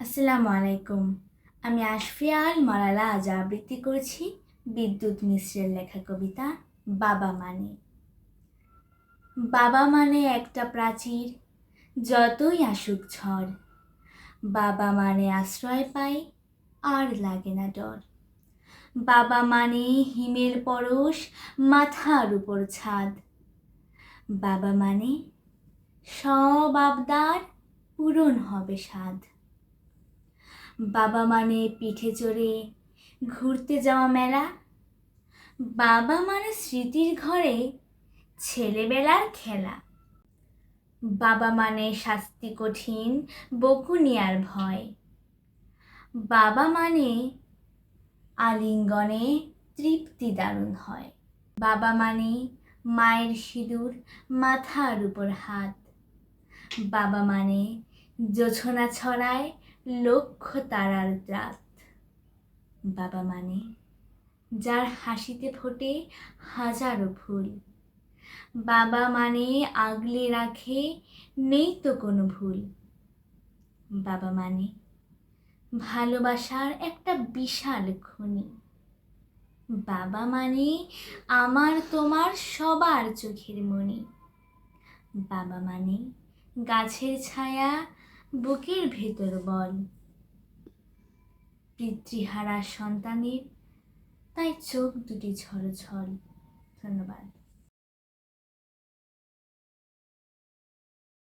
আসসালামু আলাইকুম। আমি আশফিয়া আশফিয়াল মালালা আজ আবৃত্তি করেছি বিদ্যুৎ মিশ্রের লেখা কবিতা বাবা মানে। বাবা মানে একটা প্রাচীর, যতই আসুক ঝড়। বাবা মানে আশ্রয় পাই আর লাগে না ডর। বাবা মানে হিমের পরশ, মাথার উপর ছাদ। বাবা মানে সব আবদার পূরণ হবে সাধ। বাবা মানে পিঠে চড়ে ঘুরতে যাওয়া মেলা। বাবা মানে স্মৃতির ঘরে ছেলেবেলার খেলা। বাবা মানে শাস্তি কঠিন, বকুনিয়ার ভয়। বাবা মানে আলিঙ্গনে তৃপ্তি দারুণ হয়। বাবা মানে মায়ের সিঁদুর মাথার উপর হাত। বাবা মানে জোছনা ছড়ায় লক্ষ তারার রাত বাবা মানে যার হাসিতে ফোটে হাজারো ফুল। বাবা মানে আগলে রাখে নেই তো কোনো ভুল। বাবা মানে ভালোবাসার একটা বিশাল খনি। বাবা মানে আমার তোমার সবার চোখের মণি বাবা মানে গাছের ছায়া বুকের ভেতর বল। পিতৃহারা সন্তানের তাই চোখ দুটি ঝরঝর। ধন্যবাদ।